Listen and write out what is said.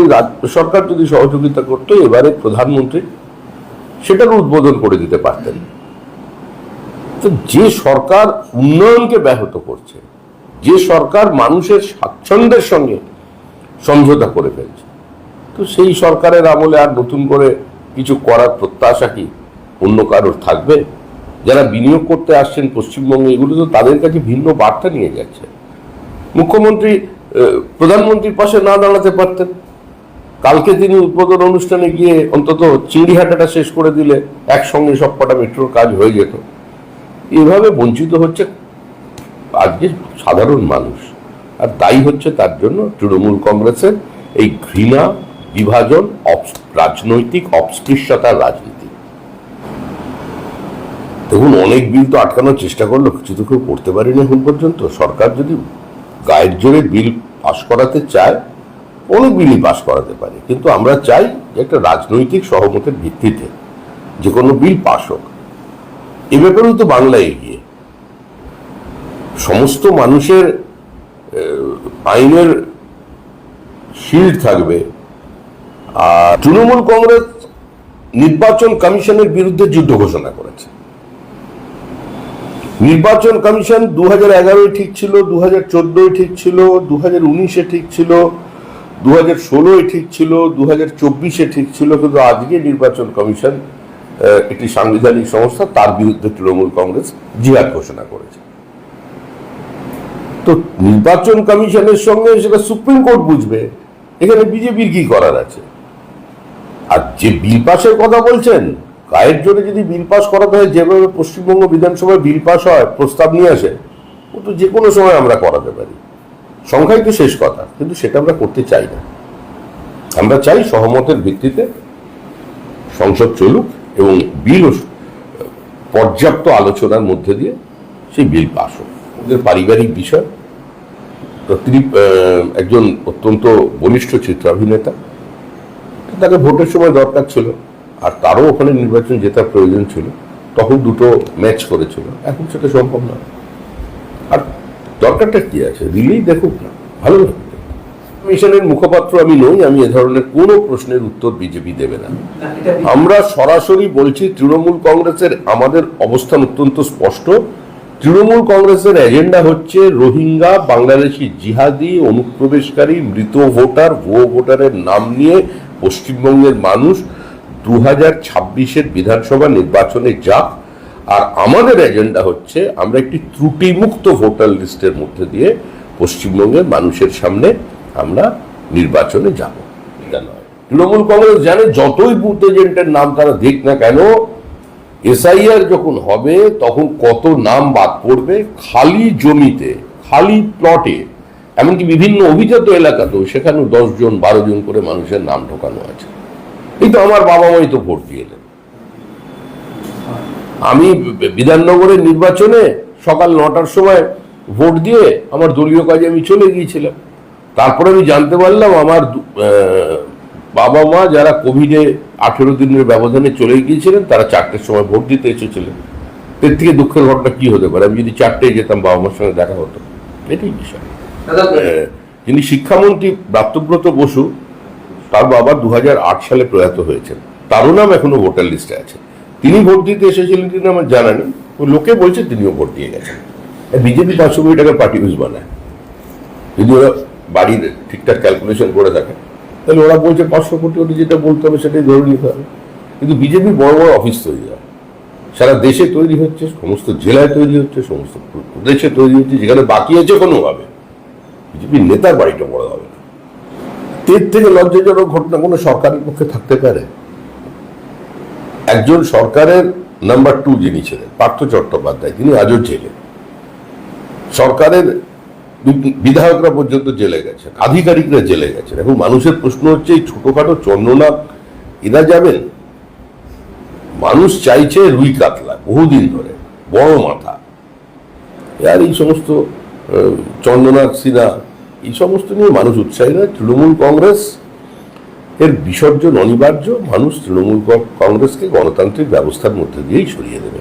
করি রাজ্য সরকার যদি সহযোগিতা করতো, এবারে প্রধানমন্ত্রী সেটার উদ্বোধন করে দিতে পারতেন। তো যে সরকার উন্নয়নকে ব্যাহত করছে, যে সরকার মানুষের স্বাচ্ছন্দ্যের সঙ্গে সমঝোতা করে ফেলছে, তো সেই সরকারের আমলে আর নতুন করে কিছু করার প্রত্যাশা কি অন্য কারোর থাকবে? যারা বিনিয়োগ করতে আসছেন পশ্চিমবঙ্গে, এগুলো তো তাদের কাছে ভিন্ন বার্তা নিয়ে যাচ্ছে। মুখ্যমন্ত্রী প্রধানমন্ত্রীর পাশে না দাঁড়াতে পারতেন। কালকে তিনি উদ্বোধন অনুষ্ঠানে গিয়ে অন্তত চিংড়িহাটাটা শেষ করে দিলে একসঙ্গে সব কটা মেট্রোর কাজ হয়ে যেত। এভাবে বঞ্চিত হচ্ছে আজকে সাধারণ মানুষ। আর দায়ী হচ্ছে তার জন্য তৃণমূল কংগ্রেসের এই ঘৃণা, বিভাজন রাজনৈতিক অস্পৃশ্যতার রাজনীতি। দেখুন, অনেক বিল তো আটকানোর চেষ্টা করল, কিছু তো কেউ করতে পারেনি এখন পর্যন্ত। সরকার যদি গায়ের জোরে বিল পাশ করাতে চায় অনেক বিলই পাশ করাতে পারে। কিন্তু আমরা চাই যে একটা রাজনৈতিক সহমতের ভিত্তিতে যে কোনো বিল পাশ হোক। এ ব্যাপারেও তো বাংলা এগিয়ে। সমস্ত মানুষের আইনের শিল্ড থাকবে। আর তৃণমূল কংগ্রেস নির্বাচন কমিশনের বিরুদ্ধে যুদ্ধ ঘোষণা করেছে। নির্বাচন কমিশন দু হাজার ঠিক ছিল দু হাজার ঠিক ছিল দু হাজার উনিশে ঠিক ছিল দু হাজার ঠিক ছিল দু হাজার চব্বিশে ঠিক ছিল, কিন্তু আজকে নির্বাচন কমিশন একটি সাংবিধানিক সংস্থা, তার বিরুদ্ধে তৃণমূল কংগ্রেস জিহাদ ঘোষণা করেছে। তো নির্বাচন কমিশনের সঙ্গে সেটা সুপ্রিম কোর্ট বুঝবে, এখানে বিজেপির কি করার আছে? আর যে বিল পাসের কথা বলছেন, গায়ের জোরে যদি বিল পাস করাতে হয়, যেভাবে পশ্চিমবঙ্গ বিধানসভায় বিল পাস হয়, প্রস্তাব নিয়ে আসে, ও তো যে কোনো সময় আমরা করাতে পারি। সংখ্যাই তো শেষ কথা, কিন্তু সেটা আমরা করতে চাই না। আমরা চাই সহমতের ভিত্তিতে সংসদ চলুক এবং বিল পর্যাপ্ত আলোচনার মধ্যে দিয়ে সেই বিল পাস হোক। ওদের পারিবারিক বিষয়। তিনি একজন অত্যন্ত বলিষ্ঠ চিত্রাভিনেতা তাকে ভোটের সময় দরকার ছিল, আর তারও ওখানে নির্বাচন জেতার প্রয়োজন ছিল, তখন দুটো ম্যাচ করেছিল। এখন সেটা সম্ভব না আর দরকারটা কি আছে? দিলেই দেখুক না, ভালো লাগবে মিশনের মুখপাত্র আমি নই, আমি এ ধরনের কোনো প্রশ্নের উত্তর বিজেপি দেবে না। আমরা সরাসরি বলছি, তৃণমূল কংগ্রেসের আমাদের অবস্থান অত্যন্ত স্পষ্ট। তৃণমূল কংগ্রেসের এজেন্ডা হচ্ছে রোহিঙ্গা, বাংলাদেশি জিহাদি, অনুপ্রবেশকারী, মৃত ভোটার, ভুয়ো ভোটারের নাম নিয়ে পশ্চিমবঙ্গের মানুষ দু হাজার ছাব্বিশের বিধানসভা নির্বাচনে যাক আর আমাদের এজেন্ডা হচ্ছে আমরা একটি ত্রুটিমুক্ত ভোটার লিস্টের মধ্যে দিয়ে পশ্চিমবঙ্গের মানুষের সামনে আমরা নির্বাচনে যাব। এটা নয়। তৃণমূল কংগ্রেস জানে যতই বুথ এজেন্টের নাম তারা দিক না কেন এসআইআর যখন হবে, তখন কত নাম বাদ পড়বে খালি জমিতে, খালি প্লটে এমনকি বিভিন্ন অভিজাত এলাকাতেও সেখানেও দশজন বারো জন করে মানুষের নাম ঢোকানো আছে। এই তো আমার বাবা মাই তো ভোট দিয়ে আমি বিধাননগরের নির্বাচনে সকাল নটার সময় ভোট দিয়ে আমার দলীয় কাজে আমি চলে গিয়েছিলাম। তারপরে আমি জানতে পারলাম আমার বাবা মা যারা কোভিডে আঠেরো দিনের ব্যবধানে চলে গিয়েছিলেন তারা চারটের সময় ভোট দিতে এসেছিলেন। এর থেকে দুঃখের ঘটনা কি হতে পারে? আমি যদি চারটেয় যেতাম বাবা মার সঙ্গে দেখা হতো। এটাই বিষয়। যিনি শিক্ষামন্ত্রী ব্রাত্যব্রত বসু তার বাবা দু হাজার আট সালে প্রয়াত হয়েছেন। তারও নাম এখনও ভোটার লিস্টে আছে। তিনি ভোট দিতে এসেছিলেন কিনা আমার জানা নেই। লোকে বলছে তিনিও ভোট দিয়ে গেছেন। বিজেপি পাঁচশো কোটি টাকার পার্টি ইউজ বানায়। যদি ওরা বাড়ির ঠিকঠাক ক্যালকুলেশন করে থাকে, তাহলে ওরা বলছে পাঁচশো কোটি ওটি যেটা বলতে হবে সেটাই ধরে নিতে হবে। কিন্তু বিজেপি বড় বড় অফিস তৈরি হয়। সারা দেশে তৈরি হচ্ছে, সমস্ত জেলায় তৈরি হচ্ছে, সমস্ত প্রদেশে তৈরি হচ্ছে, যেখানে বাকি আছে কোনোভাবে। বিজেপির নেতার বাড়িটা বড় হবে না। থেকে লজ্জাজনক ঘটনা কোনো সরকারের পক্ষে থাকতে পারে? একজন সরকারের নাম্বার টু যিনি ছিলেন পার্থ চট্টোপাধ্যায় তিনি আজও জেলে। সরকারের বিধায়করা পর্যন্ত জেলে গেছেন আধিকারিকরা জেলে গেছেন এখন মানুষের প্রশ্ন হচ্ছে এই ছোটখাটো চন্দ্রনা এরা যাবেন? মানুষ চাইছে রুই কাতলা বহুদিন ধরে বড় মাথা। আর এই সমস্ত আহ, চন্দনাথ সিনহা এই সমস্ত নিয়ে মানুষ উৎসাহী তৃণমূল কংগ্রেস এর বিসর্জন অনিবার্য। মানুষ তৃণমূল কংগ্রেসকে গণতান্ত্রিক ব্যবস্থার মধ্যে দিয়েই সরিয়ে দেবে।